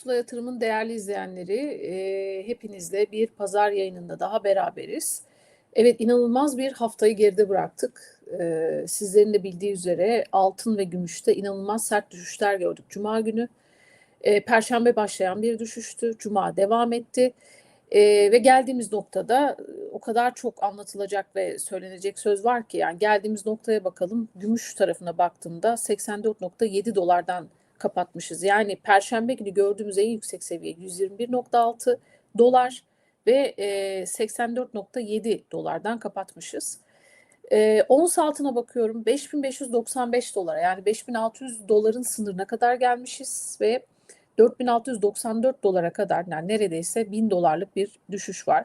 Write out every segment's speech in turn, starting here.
Pusula Yatırım'ın değerli izleyenleri, e, hepinizle bir pazar yayınında daha beraberiz. Evet, inanılmaz bir haftayı geride bıraktık. E, sizlerin de bildiği üzere altın ve gümüşte inanılmaz sert düşüşler gördük Cuma günü. E, Perşembe başlayan bir düşüştü, Cuma devam etti. E, ve geldiğimiz noktada o kadar çok anlatılacak ve söylenecek söz var ki yani geldiğimiz noktaya bakalım. Gümüş tarafına baktığımda 84.7 dolardan kapatmışız. Yani perşembe günü gördüğümüz en yüksek seviye 121.6 dolar ve e, 84.7 dolardan kapatmışız. E, ons altına bakıyorum 5595 dolara yani 5600 doların sınırına kadar gelmişiz ve 4694 dolara kadar yani neredeyse 1000 dolarlık bir düşüş var.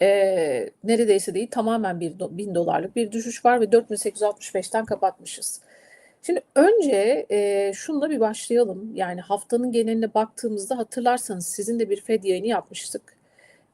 E, neredeyse değil tamamen bir 1000 dolarlık bir düşüş var ve 4865'ten kapatmışız. Şimdi önce e, şunla bir başlayalım. Yani haftanın geneline baktığımızda hatırlarsanız sizin de bir Fed yayını yapmıştık.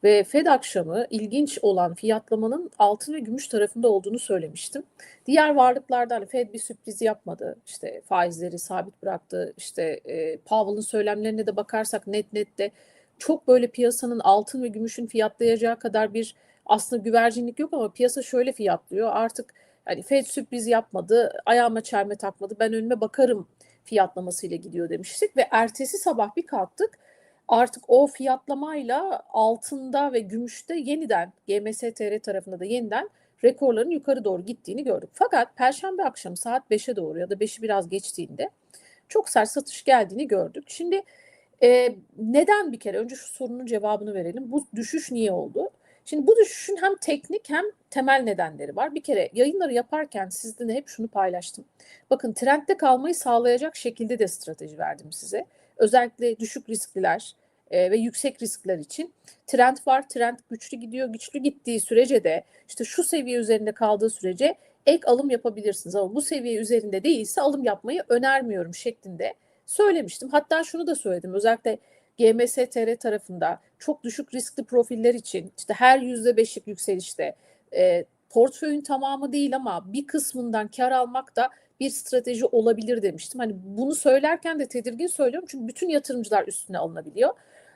Ve Fed akşamı ilginç olan fiyatlamanın altın ve gümüş tarafında olduğunu söylemiştim. Diğer varlıklardan Fed bir sürpriz yapmadı. İşte faizleri sabit bıraktı. İşte e, Powell'ın söylemlerine de bakarsak net net de çok böyle piyasanın altın ve gümüşün fiyatlayacağı kadar bir aslında güvercinlik yok ama piyasa şöyle fiyatlıyor. Artık Hani Fed sürpriz yapmadı, ayağıma çelme takmadı, ben önüme bakarım fiyatlamasıyla gidiyor demiştik ve ertesi sabah bir kalktık. Artık o fiyatlamayla altında ve gümüşte yeniden GMSTR tarafında da yeniden rekorların yukarı doğru gittiğini gördük. Fakat perşembe akşamı saat 5'e doğru ya da 5'i biraz geçtiğinde çok sert satış geldiğini gördük. Şimdi e, neden bir kere önce şu sorunun cevabını verelim. Bu düşüş niye oldu? Şimdi bu düşüşün hem teknik hem temel nedenleri var. Bir kere yayınları yaparken sizden hep şunu paylaştım. Bakın trendde kalmayı sağlayacak şekilde de strateji verdim size. Özellikle düşük riskliler e, ve yüksek riskler için trend var. Trend güçlü gidiyor. Güçlü gittiği sürece de işte şu seviye üzerinde kaldığı sürece ek alım yapabilirsiniz. Ama bu seviye üzerinde değilse alım yapmayı önermiyorum şeklinde söylemiştim. Hatta şunu da söyledim. Özellikle GMSTR tarafında çok düşük riskli profiller için işte her yüzde beşlik yükselişte e, portföyün tamamı değil ama bir kısmından kar almak da bir strateji olabilir demiştim. Hani bunu söylerken de tedirgin söylüyorum çünkü bütün yatırımcılar üstüne alınabiliyor.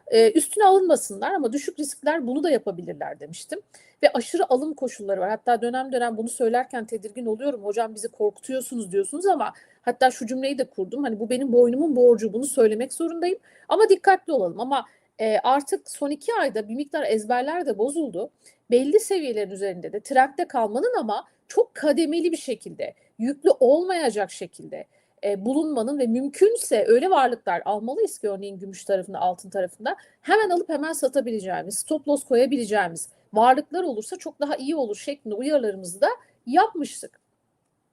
Ee, üstüne alınmasınlar ama düşük riskler bunu da yapabilirler demiştim. Ve aşırı alım koşulları var. Hatta dönem dönem bunu söylerken tedirgin oluyorum. Hocam bizi korkutuyorsunuz diyorsunuz ama hatta şu cümleyi de kurdum. Hani bu benim boynumun borcu bunu söylemek zorundayım. Ama dikkatli olalım. Ama e, artık son iki ayda bir miktar ezberler de bozuldu. Belli seviyelerin üzerinde de trendde kalmanın ama çok kademeli bir şekilde, yüklü olmayacak şekilde e, bulunmanın ve mümkünse öyle varlıklar almalıyız ki örneğin gümüş tarafında, altın tarafında hemen alıp hemen satabileceğimiz, stop loss koyabileceğimiz varlıklar olursa çok daha iyi olur şeklinde uyarılarımızı da yapmıştık.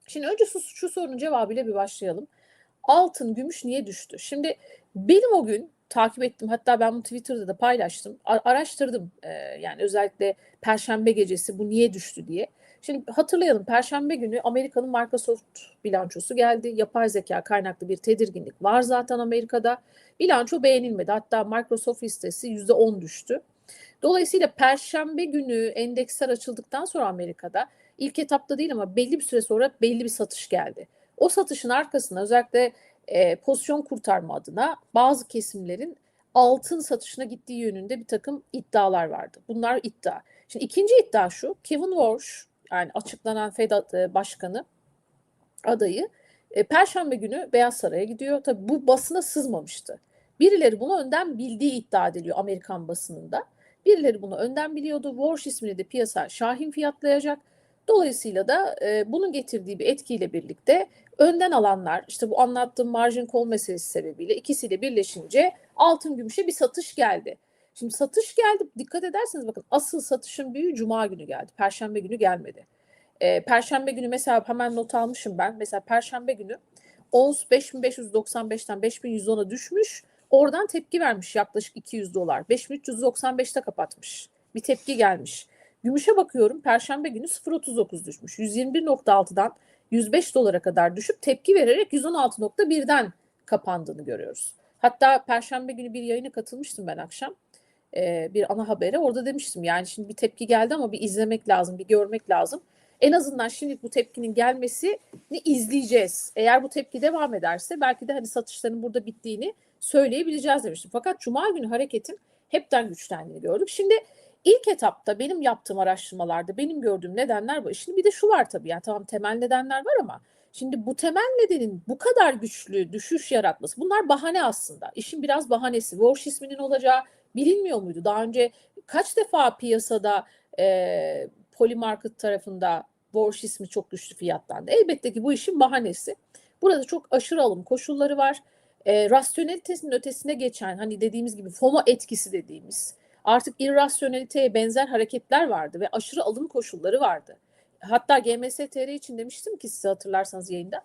Şimdi önce şu, şu sorunun cevabıyla bir başlayalım. Altın, gümüş niye düştü? Şimdi benim o gün takip ettim. Hatta ben bunu Twitter'da da paylaştım. Araştırdım. Ee, yani özellikle Perşembe gecesi bu niye düştü diye. Şimdi hatırlayalım Perşembe günü Amerika'nın Microsoft bilançosu geldi. Yapay zeka kaynaklı bir tedirginlik var zaten Amerika'da. Bilanço beğenilmedi. Hatta Microsoft listesi %10 düştü. Dolayısıyla Perşembe günü endeksler açıldıktan sonra Amerika'da ilk etapta değil ama belli bir süre sonra belli bir satış geldi. O satışın arkasında özellikle e, pozisyon kurtarma adına bazı kesimlerin altın satışına gittiği yönünde bir takım iddialar vardı. Bunlar iddia. Şimdi ikinci iddia şu. Kevin Walsh yani açıklanan Fed e, başkanı adayı e, Perşembe günü Beyaz Saray'a gidiyor. Tabi bu basına sızmamıştı. Birileri bunu önden bildiği iddia ediliyor Amerikan basınında. Birileri bunu önden biliyordu. Walsh ismini de piyasa Şahin fiyatlayacak. Dolayısıyla da e, bunun getirdiği bir etkiyle birlikte önden alanlar işte bu anlattığım margin call meselesi sebebiyle ikisiyle birleşince altın gümüşe bir satış geldi. Şimdi satış geldi. Dikkat ederseniz bakın asıl satışın büyüğü cuma günü geldi. Perşembe günü gelmedi. E, Perşembe günü mesela hemen not almışım ben. Mesela Perşembe günü ons 5595'ten 5110'a düşmüş. Oradan tepki vermiş yaklaşık 200 dolar. 5395'te kapatmış. Bir tepki gelmiş. Gümüşe bakıyorum Perşembe günü 0.39 düşmüş. 121.6'dan 105 dolara kadar düşüp tepki vererek 116.1'den kapandığını görüyoruz. Hatta Perşembe günü bir yayına katılmıştım ben akşam. Ee, bir ana habere. Orada demiştim yani şimdi bir tepki geldi ama bir izlemek lazım, bir görmek lazım. En azından şimdi bu tepkinin gelmesini izleyeceğiz. Eğer bu tepki devam ederse belki de hani satışların burada bittiğini söyleyebileceğiz demiştim. Fakat Cuma günü hareketin hepten güçlendiğini gördük. Şimdi ilk etapta benim yaptığım araştırmalarda benim gördüğüm nedenler var. Şimdi bir de şu var tabii yani tamam temel nedenler var ama şimdi bu temel nedenin bu kadar güçlü düşüş yaratması bunlar bahane aslında. İşin biraz bahanesi. Walsh isminin olacağı bilinmiyor muydu? Daha önce kaç defa piyasada e, Polymarket tarafında Walsh ismi çok güçlü fiyatlandı. Elbette ki bu işin bahanesi. Burada çok aşırı alım koşulları var. E, rasyonelitesinin ötesine geçen hani dediğimiz gibi FOMO etkisi dediğimiz artık irrasyoneliteye benzer hareketler vardı ve aşırı alım koşulları vardı. Hatta GMS.tr için demiştim ki size hatırlarsanız yayında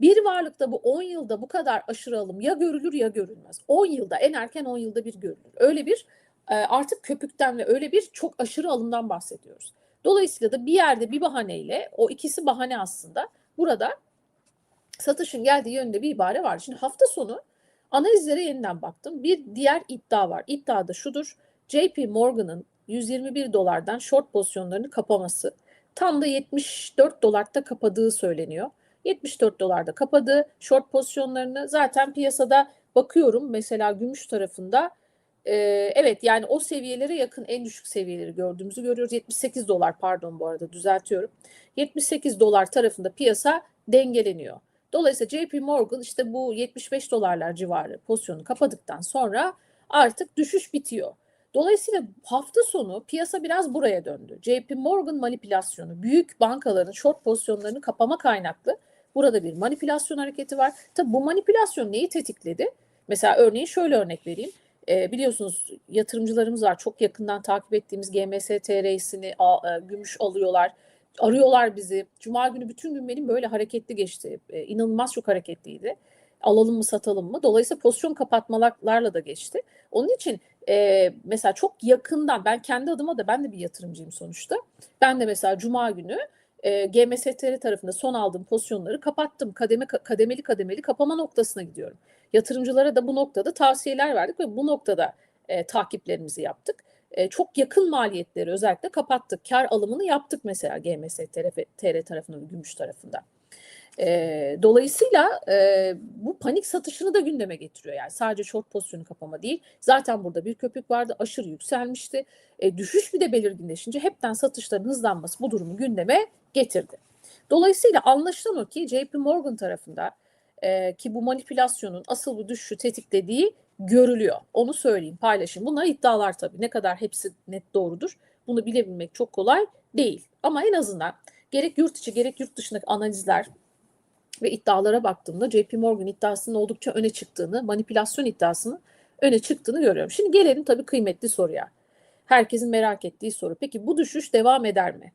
bir varlıkta bu 10 yılda bu kadar aşırı alım ya görülür ya görülmez. 10 yılda en erken 10 yılda bir görülür. Öyle bir e, artık köpükten ve öyle bir çok aşırı alımdan bahsediyoruz. Dolayısıyla da bir yerde bir bahaneyle o ikisi bahane aslında burada satışın geldiği yönde bir ibare var. Şimdi hafta sonu analizlere yeniden baktım. Bir diğer iddia var. İddia da şudur. JP Morgan'ın 121 dolardan short pozisyonlarını kapaması. Tam da 74 dolarda kapadığı söyleniyor. 74 dolarda kapadı short pozisyonlarını. Zaten piyasada bakıyorum mesela gümüş tarafında e, evet yani o seviyelere yakın en düşük seviyeleri gördüğümüzü görüyoruz. 78 dolar pardon bu arada düzeltiyorum. 78 dolar tarafında piyasa dengeleniyor. Dolayısıyla JP Morgan işte bu 75 dolarlar civarı pozisyonu kapadıktan sonra artık düşüş bitiyor. Dolayısıyla hafta sonu piyasa biraz buraya döndü. JP Morgan manipülasyonu, büyük bankaların short pozisyonlarını kapama kaynaklı. Burada bir manipülasyon hareketi var. Tabi bu manipülasyon neyi tetikledi? Mesela örneğin şöyle örnek vereyim. E, biliyorsunuz yatırımcılarımız var. Çok yakından takip ettiğimiz GMS TR'sini e, gümüş alıyorlar. Arıyorlar bizi. Cuma günü bütün gün benim böyle hareketli geçti. E, inanılmaz çok hareketliydi. Alalım mı satalım mı? Dolayısıyla pozisyon kapatmalarla da geçti. Onun için e, mesela çok yakından ben kendi adıma da ben de bir yatırımcıyım sonuçta. Ben de mesela Cuma günü e, GMSTR tarafında son aldığım pozisyonları kapattım. Kademe kademeli kademeli kapama noktasına gidiyorum. Yatırımcılara da bu noktada tavsiyeler verdik ve bu noktada e, takiplerimizi yaptık. E, çok yakın maliyetleri özellikle kapattık. Kar alımını yaptık mesela GMSTR tarafında ve gümüş tarafında. E, dolayısıyla e, bu panik satışını da gündeme getiriyor. Yani sadece short pozisyonu kapama değil. Zaten burada bir köpük vardı. Aşırı yükselmişti. E, düşüş bir de belirginleşince hepten satışların hızlanması bu durumu gündeme getirdi. Dolayısıyla anlaşılan o ki JP Morgan tarafında e, ki bu manipülasyonun asıl bu düşüşü tetiklediği görülüyor. Onu söyleyeyim, paylaşayım. Bunlar iddialar tabii. Ne kadar hepsi net doğrudur bunu bilebilmek çok kolay değil. Ama en azından gerek yurt içi gerek yurt dışındaki analizler ve iddialara baktığımda JP Morgan iddiasının oldukça öne çıktığını, manipülasyon iddiasının öne çıktığını görüyorum. Şimdi gelelim tabii kıymetli soruya. Herkesin merak ettiği soru. Peki bu düşüş devam eder mi?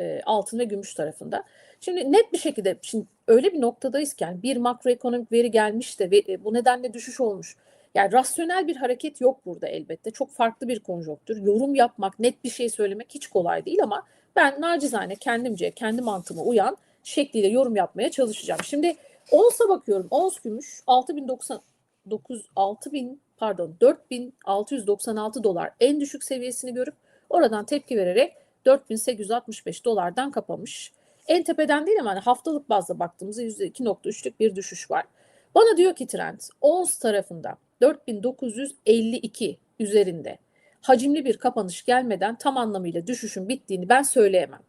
E, altın ve gümüş tarafında. Şimdi net bir şekilde şimdi öyle bir noktadayız ki yani bir makroekonomik veri gelmiş de ve e, bu nedenle düşüş olmuş. Yani rasyonel bir hareket yok burada elbette. Çok farklı bir konjonktür. Yorum yapmak, net bir şey söylemek hiç kolay değil ama ben nacizane kendimce, kendi mantığıma uyan şekliyle yorum yapmaya çalışacağım. Şimdi onsa bakıyorum. Ons gümüş 6099 6000 pardon 4696 dolar en düşük seviyesini görüp oradan tepki vererek 4865 dolardan kapamış. En tepeden değil ama hani haftalık bazda baktığımızda %2.3'lük bir düşüş var. Bana diyor ki trend ons tarafında 4952 üzerinde hacimli bir kapanış gelmeden tam anlamıyla düşüşün bittiğini ben söyleyemem.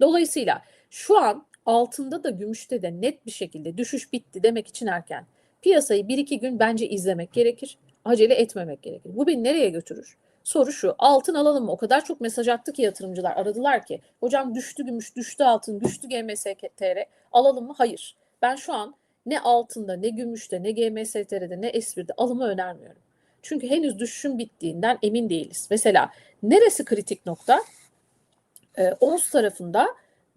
Dolayısıyla şu an altında da gümüşte de net bir şekilde düşüş bitti demek için erken. Piyasayı bir iki gün bence izlemek gerekir. Acele etmemek gerekir. Bu beni nereye götürür? Soru şu altın alalım mı? O kadar çok mesaj attı ki yatırımcılar aradılar ki hocam düştü gümüş, düştü altın, düştü GMSTR alalım mı? Hayır. Ben şu an ne altında, ne gümüşte, ne GMSTR'de, ne S1'de alımı önermiyorum. Çünkü henüz düşüşün bittiğinden emin değiliz. Mesela neresi kritik nokta? E, ons tarafında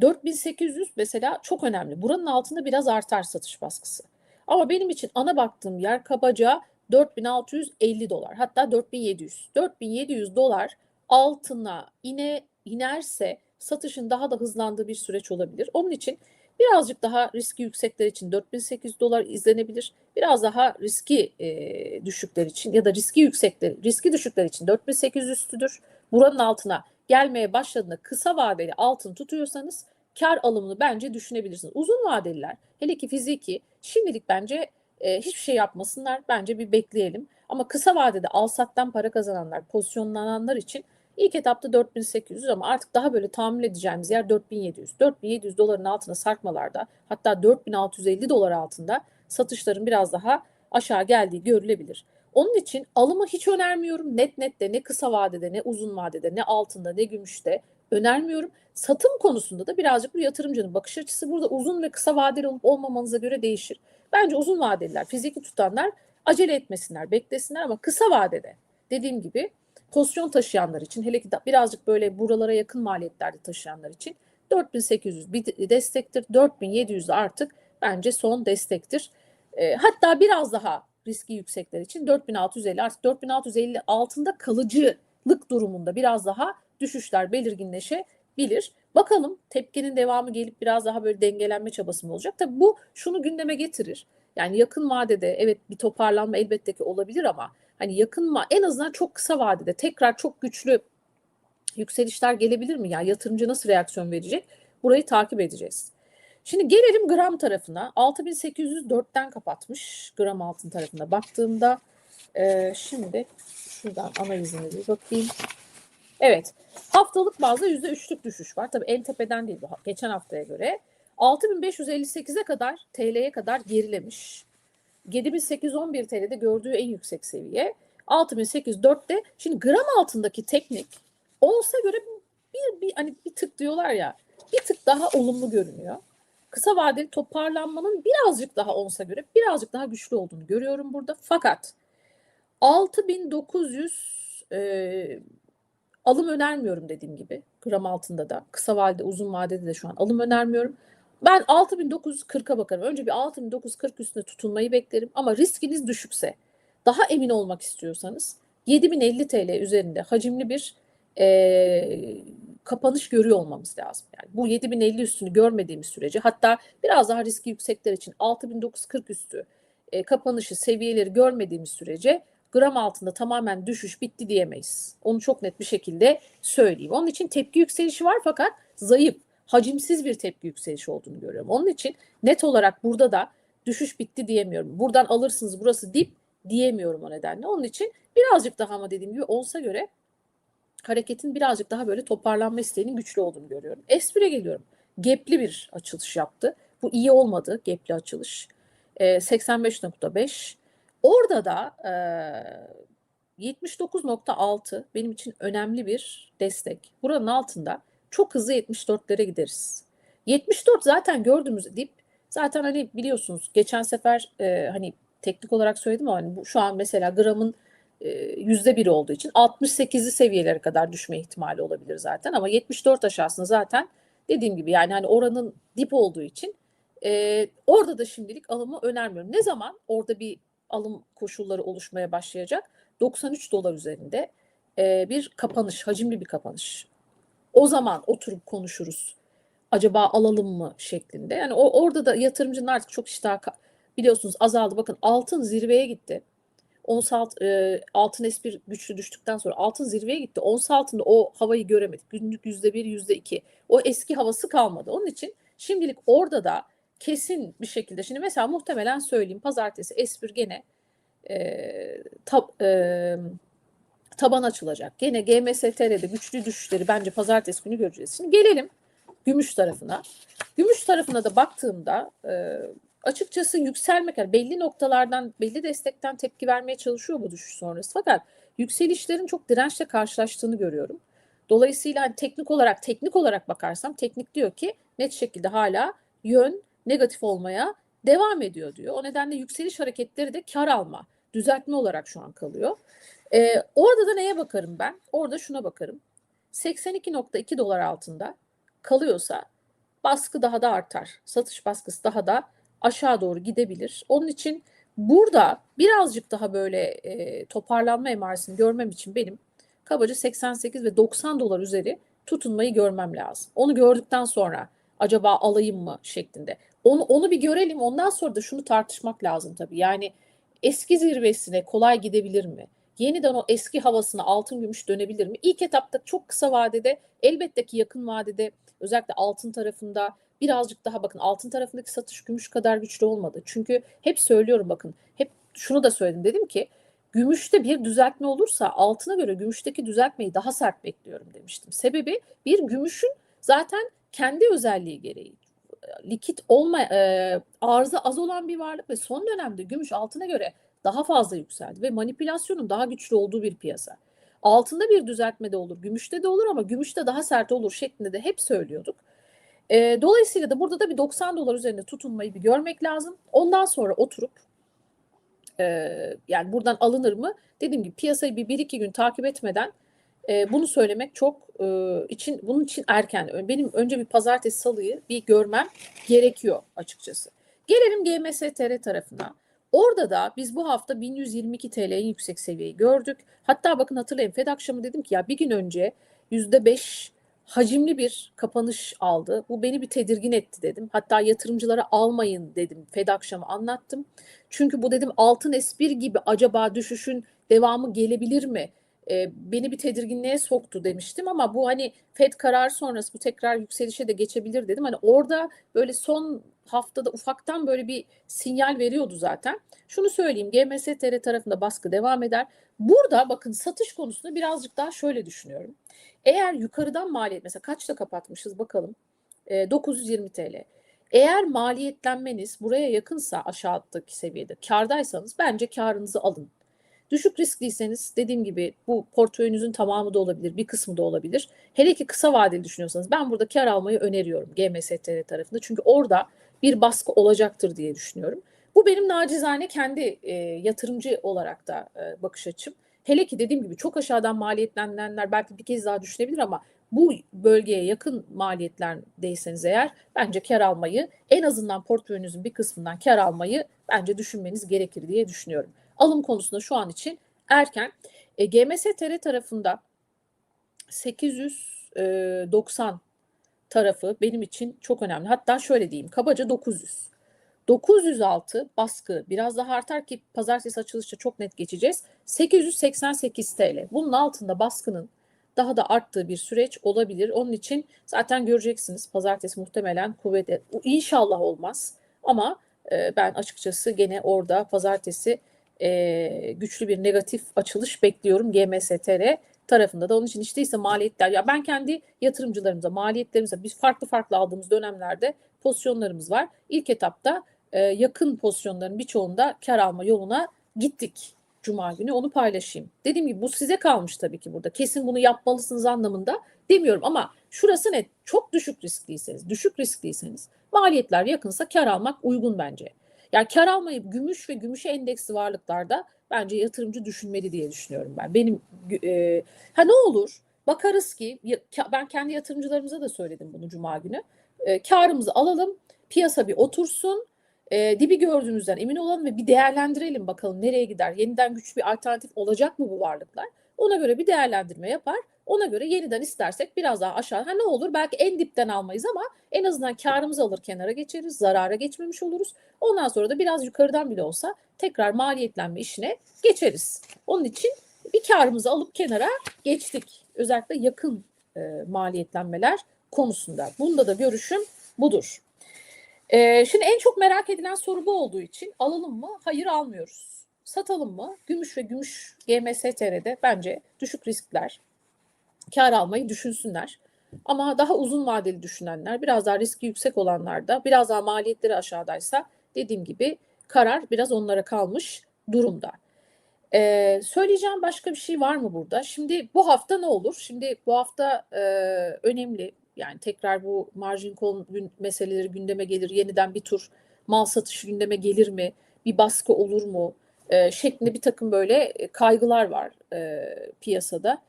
4800 mesela çok önemli. Buranın altında biraz artar satış baskısı. Ama benim için ana baktığım yer kabaca 4650 dolar hatta 4700. 4700 dolar altına ine inerse satışın daha da hızlandığı bir süreç olabilir. Onun için birazcık daha riski yüksekler için 4800 dolar izlenebilir. Biraz daha riski e, düşükler için ya da riski yüksekler, riski düşükler için 4800 üstüdür. Buranın altına gelmeye başladığında kısa vadeli altın tutuyorsanız kar alımını bence düşünebilirsiniz. Uzun vadeliler hele ki fiziki şimdilik bence E, hiçbir şey yapmasınlar. Bence bir bekleyelim. Ama kısa vadede alsattan para kazananlar, pozisyonlananlar için ilk etapta 4800 ama artık daha böyle tahammül edeceğimiz yer 4700. 4700 doların altına sarkmalarda hatta 4650 dolar altında satışların biraz daha aşağı geldiği görülebilir. Onun için alımı hiç önermiyorum. Net net de ne kısa vadede ne uzun vadede ne altında ne gümüşte önermiyorum. Satım konusunda da birazcık bu yatırımcının bakış açısı burada uzun ve kısa vadeli olup olmamanıza göre değişir. Bence uzun vadeliler, fiziki tutanlar acele etmesinler, beklesinler ama kısa vadede dediğim gibi pozisyon taşıyanlar için hele ki birazcık böyle buralara yakın maliyetlerde taşıyanlar için 4800 bir destektir. 4700 de artık bence son destektir. E, hatta biraz daha riski yüksekler için 4650 artık 4650 altında kalıcılık durumunda biraz daha düşüşler belirginleşebilir. Bakalım tepkinin devamı gelip biraz daha böyle dengelenme çabası mı olacak? Tabii bu şunu gündeme getirir. Yani yakın vadede evet bir toparlanma elbette ki olabilir ama hani yakın ma en azından çok kısa vadede tekrar çok güçlü yükselişler gelebilir mi? Ya yani yatırımcı nasıl reaksiyon verecek? Burayı takip edeceğiz. Şimdi gelelim gram tarafına. 6804'ten kapatmış gram altın tarafına baktığımda. E, şimdi şuradan analizine bir bakayım. Evet haftalık bazda %3'lük düşüş var. Tabii en tepeden değil bu geçen haftaya göre. 6558'e kadar TL'ye kadar gerilemiş. 7811 TL'de gördüğü en yüksek seviye. 6804'te şimdi gram altındaki teknik olsa göre bir, bir hani bir tık diyorlar ya bir tık daha olumlu görünüyor. Kısa vadeli toparlanmanın birazcık daha onsa göre birazcık daha güçlü olduğunu görüyorum burada. Fakat 6900 e, alım önermiyorum dediğim gibi. Gram altında da kısa vadede uzun vadede de şu an alım önermiyorum. Ben 6940'a bakarım. Önce bir 6940 üstünde tutunmayı beklerim ama riskiniz düşükse daha emin olmak istiyorsanız 7050 TL üzerinde hacimli bir e, kapanış görüyor olmamız lazım. Yani bu 7050 üstünü görmediğimiz sürece hatta biraz daha riski yüksekler için 6940 üstü e, kapanışı seviyeleri görmediğimiz sürece gram altında tamamen düşüş bitti diyemeyiz. Onu çok net bir şekilde söyleyeyim. Onun için tepki yükselişi var fakat zayıf, hacimsiz bir tepki yükselişi olduğunu görüyorum. Onun için net olarak burada da düşüş bitti diyemiyorum. Buradan alırsınız burası dip diyemiyorum o nedenle. Onun için birazcık daha ama dediğim gibi olsa göre hareketin birazcık daha böyle toparlanma isteğinin güçlü olduğunu görüyorum. S1'e geliyorum. Gepli bir açılış yaptı. Bu iyi olmadı gepli açılış. E, 85.5. Orada da e, 79.6 benim için önemli bir destek. Buranın altında çok hızlı 74'lere gideriz. 74 zaten gördüğümüz dip zaten hani biliyorsunuz geçen sefer e, hani teknik olarak söyledim ama hani bu şu an mesela gramın yüzde bir olduğu için 68'li seviyelere kadar düşme ihtimali olabilir zaten ama 74 aşağısında zaten dediğim gibi yani hani oranın dip olduğu için e, orada da şimdilik alımı önermiyorum. Ne zaman orada bir alım koşulları oluşmaya başlayacak? 93 dolar üzerinde e, bir kapanış, hacimli bir kapanış. O zaman oturup konuşuruz. Acaba alalım mı şeklinde. Yani o, orada da yatırımcının artık çok iştahı biliyorsunuz azaldı. Bakın altın zirveye gitti. Ons alt, e, altın S1 güçlü düştükten sonra altın zirveye gitti. Ons altında o havayı göremedik. Günlük yüzde bir, yüzde iki. O eski havası kalmadı. Onun için şimdilik orada da kesin bir şekilde şimdi mesela muhtemelen söyleyeyim pazartesi S1 gene e, tab, e, taban açılacak. Gene GMSTR'de güçlü düşüşleri bence pazartesi günü göreceğiz. Şimdi gelelim gümüş tarafına. Gümüş tarafına da baktığımda e, açıkçası yükselmek yani belli noktalardan belli destekten tepki vermeye çalışıyor bu düşüş sonrası. Fakat yükselişlerin çok dirençle karşılaştığını görüyorum. Dolayısıyla hani teknik olarak teknik olarak bakarsam teknik diyor ki net şekilde hala yön negatif olmaya devam ediyor diyor. O nedenle yükseliş hareketleri de kar alma, düzeltme olarak şu an kalıyor. Ee, orada da neye bakarım ben? Orada şuna bakarım. 82.2 dolar altında kalıyorsa baskı daha da artar. Satış baskısı daha da aşağı doğru gidebilir. Onun için burada birazcık daha böyle e, toparlanma emaresini görmem için benim kabaca 88 ve 90 dolar üzeri tutunmayı görmem lazım. Onu gördükten sonra acaba alayım mı şeklinde. Onu, onu bir görelim ondan sonra da şunu tartışmak lazım tabii. Yani eski zirvesine kolay gidebilir mi? Yeniden o eski havasına altın gümüş dönebilir mi? İlk etapta çok kısa vadede elbette ki yakın vadede özellikle altın tarafında birazcık daha bakın altın tarafındaki satış gümüş kadar güçlü olmadı. Çünkü hep söylüyorum bakın hep şunu da söyledim dedim ki gümüşte bir düzeltme olursa altına göre gümüşteki düzeltmeyi daha sert bekliyorum demiştim. Sebebi bir gümüşün zaten kendi özelliği gereği likit olma e, arzı az olan bir varlık ve son dönemde gümüş altına göre daha fazla yükseldi ve manipülasyonun daha güçlü olduğu bir piyasa. Altında bir düzeltme de olur, gümüşte de olur ama gümüşte daha sert olur şeklinde de hep söylüyorduk. E, dolayısıyla da burada da bir 90 dolar üzerinde tutunmayı bir görmek lazım. Ondan sonra oturup e, yani buradan alınır mı? Dediğim gibi piyasayı bir, bir iki gün takip etmeden e, bunu söylemek çok e, için bunun için erken. Benim önce bir pazartesi salıyı bir görmem gerekiyor açıkçası. Gelelim GMSTR tarafına. Orada da biz bu hafta 1122 TL'nin yüksek seviyeyi gördük. Hatta bakın hatırlayın Fed akşamı dedim ki ya bir gün önce %5 hacimli bir kapanış aldı. Bu beni bir tedirgin etti dedim. Hatta yatırımcılara almayın dedim. Fed akşamı anlattım. Çünkü bu dedim altın espir gibi acaba düşüşün devamı gelebilir mi? E, beni bir tedirginliğe soktu demiştim ama bu hani Fed karar sonrası bu tekrar yükselişe de geçebilir dedim. Hani orada böyle son haftada ufaktan böyle bir sinyal veriyordu zaten. Şunu söyleyeyim GMSTR tarafında baskı devam eder. Burada bakın satış konusunda birazcık daha şöyle düşünüyorum. Eğer yukarıdan maliyet mesela kaçta kapatmışız bakalım. E, 920 TL. Eğer maliyetlenmeniz buraya yakınsa aşağıdaki seviyede kardaysanız bence karınızı alın. Düşük riskliyseniz dediğim gibi bu portföyünüzün tamamı da olabilir, bir kısmı da olabilir. Hele ki kısa vadeli düşünüyorsanız ben burada kar almayı öneriyorum GMSTR tarafında. Çünkü orada bir baskı olacaktır diye düşünüyorum. Bu benim nacizane kendi e, yatırımcı olarak da e, bakış açım. Hele ki dediğim gibi çok aşağıdan maliyetlenenler belki bir kez daha düşünebilir ama bu bölgeye yakın maliyetlerdeyseniz eğer bence kar almayı en azından portföyünüzün bir kısmından kar almayı bence düşünmeniz gerekir diye düşünüyorum. Alım konusunda şu an için erken. E, GMSTR tarafında 890 tarafı benim için çok önemli. Hatta şöyle diyeyim kabaca 900. 906 baskı biraz daha artar ki pazartesi açılışta çok net geçeceğiz. 888 TL. Bunun altında baskının daha da arttığı bir süreç olabilir. Onun için zaten göreceksiniz pazartesi muhtemelen kuvvet inşallah olmaz. Ama e, ben açıkçası gene orada pazartesi e, güçlü bir negatif açılış bekliyorum GMSTR tarafında da. Onun için işte ise maliyetler. Ya ben kendi yatırımcılarımıza, maliyetlerimize biz farklı farklı aldığımız dönemlerde pozisyonlarımız var. İlk etapta e, yakın pozisyonların birçoğunda kar alma yoluna gittik. Cuma günü onu paylaşayım. Dediğim gibi bu size kalmış tabii ki burada. Kesin bunu yapmalısınız anlamında demiyorum ama şurası ne? Çok düşük riskliyseniz, düşük riskliyseniz maliyetler yakınsa kar almak uygun bence. Yani kar almayıp gümüş ve gümüşe endeksli varlıklarda bence yatırımcı düşünmeli diye düşünüyorum ben. Benim e, ha ne olur bakarız ki ben kendi yatırımcılarımıza da söyledim bunu cuma günü. E, karımızı alalım, piyasa bir otursun. E, dibi gördüğümüzden emin olalım ve bir değerlendirelim bakalım nereye gider. Yeniden güçlü bir alternatif olacak mı bu varlıklar? Ona göre bir değerlendirme yapar. Ona göre yeniden istersek biraz daha aşağı. Ha ne olur belki en dipten almayız ama en azından karımızı alır kenara geçeriz. Zarara geçmemiş oluruz. Ondan sonra da biraz yukarıdan bile olsa tekrar maliyetlenme işine geçeriz. Onun için bir karımızı alıp kenara geçtik. Özellikle yakın e, maliyetlenmeler konusunda. Bunda da görüşüm budur. E, şimdi en çok merak edilen soru bu olduğu için alalım mı? Hayır almıyoruz. Satalım mı? Gümüş ve gümüş GMSTR'de bence düşük riskler kar almayı düşünsünler. Ama daha uzun vadeli düşünenler, biraz daha riski yüksek olanlar da, biraz daha maliyetleri aşağıdaysa dediğim gibi karar biraz onlara kalmış durumda. Ee, söyleyeceğim başka bir şey var mı burada? Şimdi bu hafta ne olur? Şimdi bu hafta e, önemli. Yani tekrar bu margin call meseleleri gündeme gelir. Yeniden bir tur mal satışı gündeme gelir mi? Bir baskı olur mu? E, şeklinde bir takım böyle kaygılar var e, piyasada.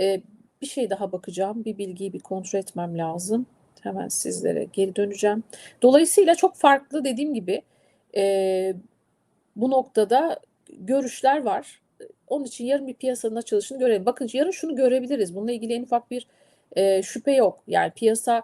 E, bir şey daha bakacağım. Bir bilgiyi bir kontrol etmem lazım. Hemen sizlere geri döneceğim. Dolayısıyla çok farklı dediğim gibi e, bu noktada görüşler var. Onun için yarın bir piyasanın açılışını görelim. Bakın yarın şunu görebiliriz. Bununla ilgili en ufak bir e, şüphe yok. Yani piyasa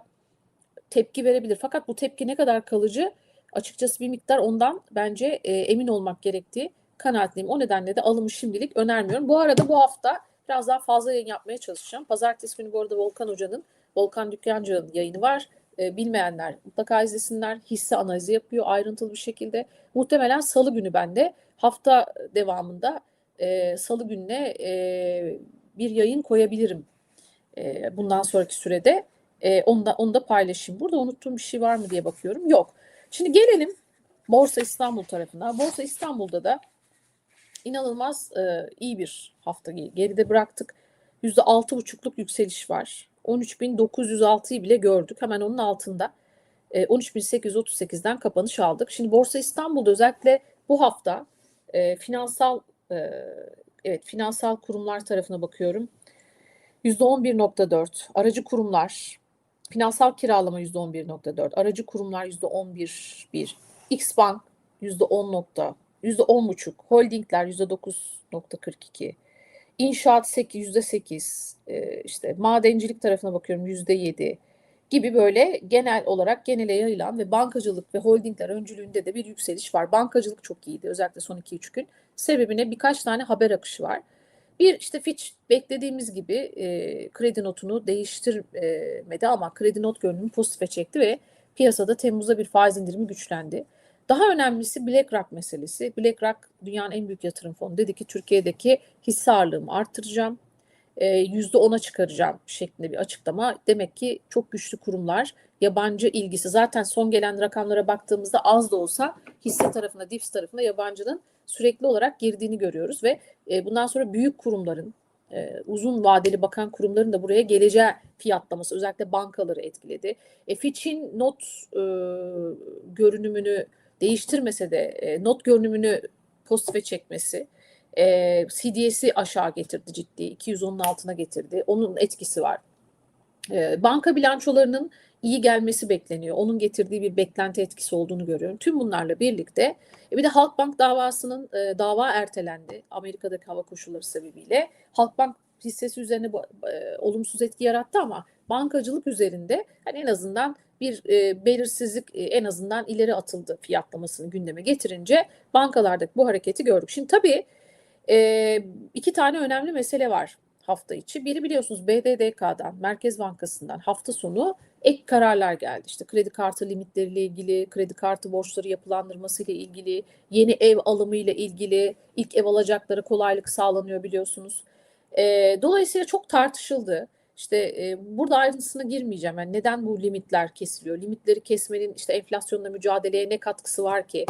tepki verebilir. Fakat bu tepki ne kadar kalıcı? Açıkçası bir miktar ondan bence e, emin olmak gerektiği kanaatliyim. O nedenle de alımı şimdilik önermiyorum. Bu arada bu hafta biraz daha fazla yayın yapmaya çalışacağım. Pazartesi günü bu arada Volkan Hoca'nın Volkan Dükkancı'nın yayını var. E, bilmeyenler mutlaka izlesinler. Hisse analizi yapıyor ayrıntılı bir şekilde. Muhtemelen salı günü ben de hafta devamında e, salı gününe e, bir yayın koyabilirim. E, bundan sonraki sürede e, onu, da, onu da paylaşayım. Burada unuttuğum bir şey var mı diye bakıyorum. Yok. Şimdi gelelim Borsa İstanbul tarafına. Borsa İstanbul'da da inanılmaz e, iyi bir hafta geride bıraktık. %6,5'luk yükseliş var. 13.906'yı bile gördük. Hemen onun altında. E, 13.838'den kapanış aldık. Şimdi Borsa İstanbul'da özellikle bu hafta e, finansal e, evet finansal kurumlar tarafına bakıyorum. %11.4 aracı kurumlar finansal kiralama %11.4 aracı kurumlar %11.1 X Bank %10 nokta %10.5 holdingler %9.42 İnşaat 8, %8, e, işte madencilik tarafına bakıyorum %7 gibi böyle genel olarak genele yayılan ve bankacılık ve holdingler öncülüğünde de bir yükseliş var. Bankacılık çok iyiydi özellikle son 2-3 gün. Sebebine birkaç tane haber akışı var. Bir işte Fitch beklediğimiz gibi e, kredi notunu değiştirmedi ama kredi not görünümü pozitife çekti ve piyasada Temmuz'da bir faiz indirimi güçlendi. Daha önemlisi BlackRock meselesi. BlackRock dünyanın en büyük yatırım fonu. Dedi ki Türkiye'deki hisse ağırlığımı arttıracağım. %10'a çıkaracağım şeklinde bir açıklama. Demek ki çok güçlü kurumlar yabancı ilgisi zaten son gelen rakamlara baktığımızda az da olsa hisse tarafında, DIPS tarafında yabancının sürekli olarak girdiğini görüyoruz ve bundan sonra büyük kurumların uzun vadeli bakan kurumların da buraya geleceği fiyatlaması özellikle bankaları etkiledi. E, Fitch'in not e, görünümünü değiştirmese de e, not görünümünü pozitife çekmesi e, CDS'i aşağı getirdi ciddi. 210'un altına getirdi. Onun etkisi var. E, banka bilançolarının iyi gelmesi bekleniyor. Onun getirdiği bir beklenti etkisi olduğunu görüyorum. Tüm bunlarla birlikte e, bir de Halkbank davasının e, dava ertelendi. Amerika'daki hava koşulları sebebiyle. Halkbank hissesi üzerine e, olumsuz etki yarattı ama bankacılık üzerinde hani en azından bir e, belirsizlik e, en azından ileri atıldı fiyatlamasını gündeme getirince bankalardaki bu hareketi gördük. Şimdi tabii e, iki tane önemli mesele var hafta içi. Biri biliyorsunuz BDDK'dan, Merkez Bankası'ndan hafta sonu ek kararlar geldi. İşte kredi kartı limitleriyle ilgili, kredi kartı borçları yapılandırması ile ilgili, yeni ev alımı ile ilgili, ilk ev alacaklara kolaylık sağlanıyor biliyorsunuz. E, dolayısıyla çok tartışıldı. İşte e, burada ayrıntısına girmeyeceğim. Yani neden bu limitler kesiliyor? Limitleri kesmenin işte enflasyonla mücadeleye ne katkısı var ki?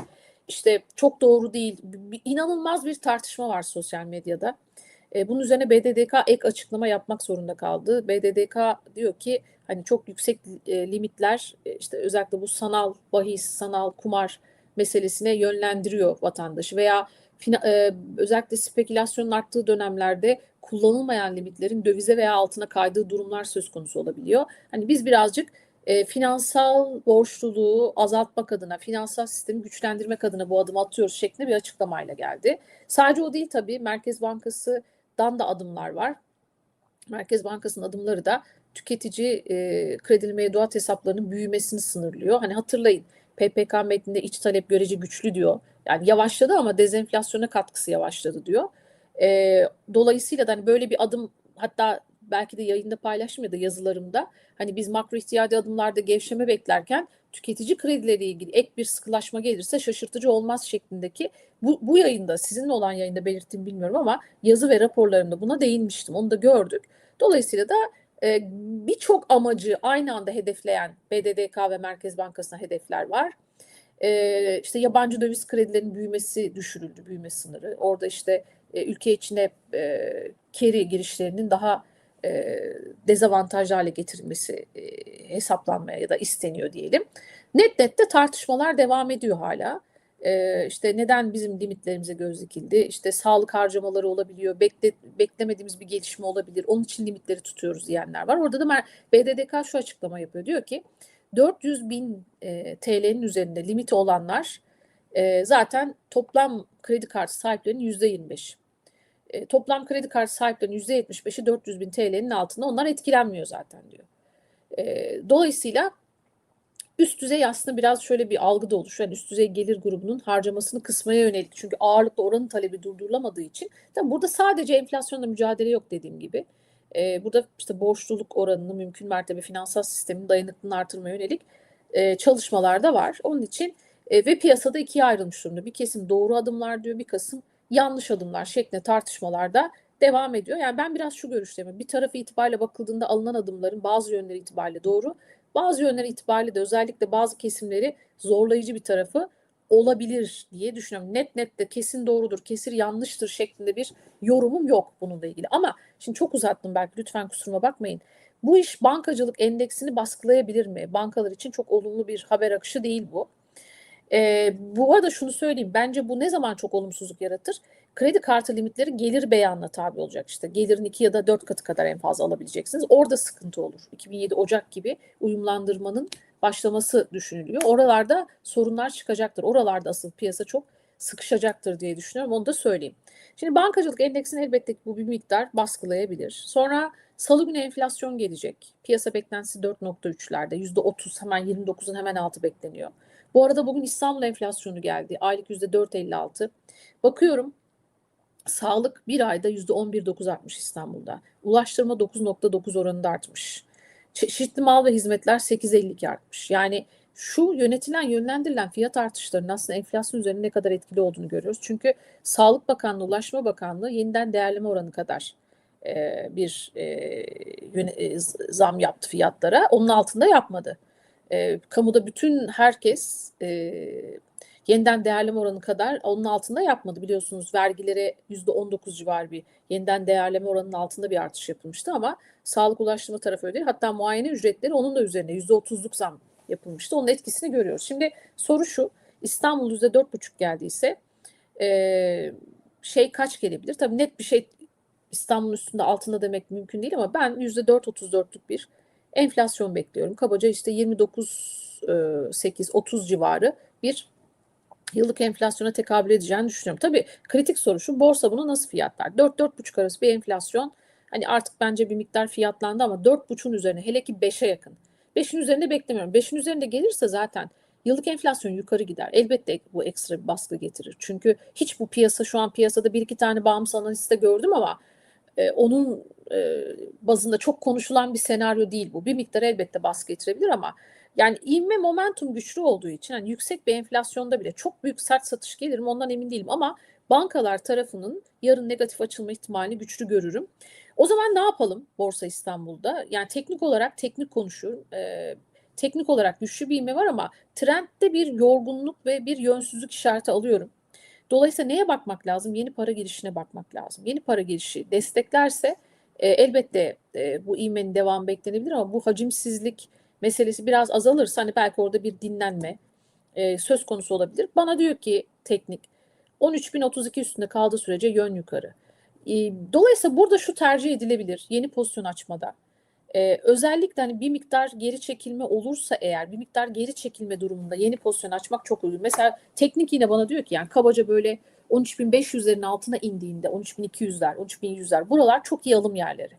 İşte çok doğru değil. Bir, inanılmaz bir tartışma var sosyal medyada. E, bunun üzerine BDDK ek açıklama yapmak zorunda kaldı. BDDK diyor ki hani çok yüksek e, limitler işte özellikle bu sanal bahis, sanal kumar meselesine yönlendiriyor vatandaşı veya özellikle spekülasyonun arttığı dönemlerde kullanılmayan limitlerin dövize veya altına kaydığı durumlar söz konusu olabiliyor. Hani biz birazcık e, finansal borçluluğu azaltmak adına, finansal sistemi güçlendirmek adına bu adımı atıyoruz şeklinde bir açıklamayla geldi. Sadece o değil tabii Merkez Bankası'dan da adımlar var. Merkez Bankası'nın adımları da tüketici e, kredili mevduat hesaplarının büyümesini sınırlıyor. Hani hatırlayın PPK metninde iç talep görece güçlü diyor. Yani yavaşladı ama dezenflasyona katkısı yavaşladı diyor. E, dolayısıyla da hani böyle bir adım hatta belki de yayında paylaştım da yazılarımda hani biz makro ihtiyadi adımlarda gevşeme beklerken tüketici kredileri ilgili ek bir sıkılaşma gelirse şaşırtıcı olmaz şeklindeki bu, bu yayında sizinle olan yayında belirttiğim bilmiyorum ama yazı ve raporlarımda buna değinmiştim. Onu da gördük. Dolayısıyla da e, birçok amacı aynı anda hedefleyen BDDK ve Merkez Bankası'na hedefler var. E, işte yabancı döviz kredilerinin büyümesi düşürüldü, büyüme sınırı. Orada işte e, ülke içine e, keri girişlerinin daha e, dezavantajlı getirilmesi e, hesaplanmaya ya da isteniyor diyelim. Net net de tartışmalar devam ediyor hala. E, işte neden bizim limitlerimize göz dikildi? İşte sağlık harcamaları olabiliyor, bekle, beklemediğimiz bir gelişme olabilir. Onun için limitleri tutuyoruz diyenler var. Orada da BDDK şu açıklama yapıyor. Diyor ki 400 bin e, TL'nin üzerinde limiti olanlar zaten toplam kredi kartı sahiplerinin %25. E, toplam kredi kartı sahiplerinin %75'i 400 bin TL'nin altında onlar etkilenmiyor zaten diyor. E, dolayısıyla üst düzey aslında biraz şöyle bir algı da oluşuyor. Yani üst düzey gelir grubunun harcamasını kısmaya yönelik. Çünkü ağırlıklı oranın talebi durdurulamadığı için. Tabii burada sadece enflasyonla mücadele yok dediğim gibi. Eee, burada işte borçluluk oranını mümkün mertebe finansal sistemin dayanıklılığını artırmaya yönelik çalışmalar da var. Onun için ve piyasada ikiye ayrılmış durumda. Bir kesim doğru adımlar diyor, bir kısım yanlış adımlar şeklinde tartışmalar da devam ediyor. Yani ben biraz şu görüşteyim. Bir tarafı itibariyle bakıldığında alınan adımların bazı yönleri itibariyle doğru, bazı yönleri itibariyle de özellikle bazı kesimleri zorlayıcı bir tarafı olabilir diye düşünüyorum. Net net de kesin doğrudur, kesin yanlıştır şeklinde bir yorumum yok bununla ilgili. Ama şimdi çok uzattım belki lütfen kusuruma bakmayın. Bu iş bankacılık endeksini baskılayabilir mi? Bankalar için çok olumlu bir haber akışı değil bu. Ee, bu arada şunu söyleyeyim. Bence bu ne zaman çok olumsuzluk yaratır? Kredi kartı limitleri gelir beyanına tabi olacak işte. Gelirin iki ya da dört katı kadar en fazla alabileceksiniz. Orada sıkıntı olur. 2007 Ocak gibi uyumlandırmanın başlaması düşünülüyor. Oralarda sorunlar çıkacaktır. Oralarda asıl piyasa çok sıkışacaktır diye düşünüyorum. Onu da söyleyeyim. Şimdi bankacılık endeksini elbette ki bu bir miktar baskılayabilir. Sonra salı günü enflasyon gelecek. Piyasa beklentisi 4.3'lerde. %30 hemen 29'un hemen altı bekleniyor. Bu arada bugün İstanbul enflasyonu geldi. Aylık %4.56. Bakıyorum sağlık bir ayda %11.9 artmış İstanbul'da. Ulaştırma 9.9 oranında artmış. Çeşitli mal ve hizmetler 8.52 artmış. Yani şu yönetilen, yönlendirilen fiyat artışlarının aslında enflasyon üzerinde ne kadar etkili olduğunu görüyoruz. Çünkü Sağlık Bakanlığı, Ulaştırma Bakanlığı yeniden değerleme oranı kadar bir e, zam yaptı fiyatlara. Onun altında yapmadı. E, kamuda bütün herkes e, yeniden değerleme oranı kadar onun altında yapmadı. Biliyorsunuz vergilere %19 civarı bir yeniden değerleme oranının altında bir artış yapılmıştı ama sağlık ulaştırma tarafı öyle değil. Hatta muayene ücretleri onun da üzerine %30'luk zam yapılmıştı. Onun etkisini görüyoruz. Şimdi soru şu İstanbul %4,5 geldiyse e, şey kaç gelebilir? Tabii net bir şey İstanbul'un üstünde altında demek mümkün değil ama ben %4-34'lük bir enflasyon bekliyorum. Kabaca işte 29 8 30 civarı bir yıllık enflasyona tekabül edeceğini düşünüyorum. Tabii kritik soru şu borsa bunu nasıl fiyatlar? 4-4,5 arası bir enflasyon hani artık bence bir miktar fiyatlandı ama 4,5'un üzerine hele ki 5'e yakın. 5'in üzerinde beklemiyorum. 5'in üzerinde gelirse zaten yıllık enflasyon yukarı gider. Elbette bu ekstra bir baskı getirir. Çünkü hiç bu piyasa şu an piyasada bir iki tane bağımsız analiste gördüm ama e, onun e, bazında çok konuşulan bir senaryo değil bu. Bir miktar elbette baskı getirebilir ama yani ivme momentum güçlü olduğu için hani yüksek bir enflasyonda bile çok büyük sert satış gelir mi ondan emin değilim ama bankalar tarafının yarın negatif açılma ihtimalini güçlü görürüm. O zaman ne yapalım Borsa İstanbul'da? Yani teknik olarak teknik konuşuyorum. Ee, teknik olarak güçlü bir ivme var ama trendde bir yorgunluk ve bir yönsüzlük işareti alıyorum. Dolayısıyla neye bakmak lazım? Yeni para girişine bakmak lazım. Yeni para girişi desteklerse e, elbette e, bu ivmenin devamı beklenebilir ama bu hacimsizlik meselesi biraz azalırsa hani belki orada bir dinlenme e, söz konusu olabilir. Bana diyor ki teknik 13.032 üstünde kaldığı sürece yön yukarı. E, dolayısıyla burada şu tercih edilebilir yeni pozisyon açmada. E, özellikle hani bir miktar geri çekilme olursa eğer bir miktar geri çekilme durumunda yeni pozisyon açmak çok uygun. Mesela teknik yine bana diyor ki yani kabaca böyle 13.500'lerin altına indiğinde 13.200'ler, 13.100'ler buralar çok iyi alım yerleri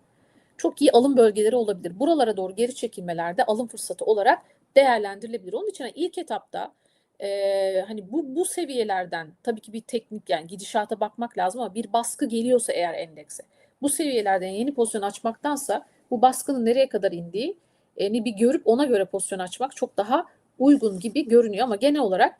çok iyi alım bölgeleri olabilir. Buralara doğru geri çekilmelerde alım fırsatı olarak değerlendirilebilir. Onun için ilk etapta e, hani bu bu seviyelerden tabii ki bir teknik yani gidişata bakmak lazım ama bir baskı geliyorsa eğer endekse bu seviyelerden yeni pozisyon açmaktansa bu baskının nereye kadar indiği e, bir görüp ona göre pozisyon açmak çok daha uygun gibi görünüyor ama genel olarak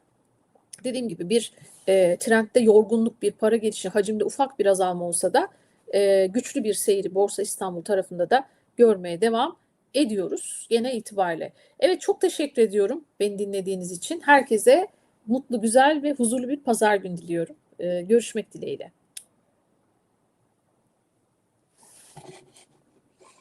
dediğim gibi bir e, trendde yorgunluk bir para geçişi hacimde ufak bir azalma olsa da e, güçlü bir seyri Borsa İstanbul tarafında da görmeye devam ediyoruz genel itibariyle. Evet çok teşekkür ediyorum beni dinlediğiniz için. Herkese mutlu, güzel ve huzurlu bir pazar günü diliyorum. E, görüşmek dileğiyle.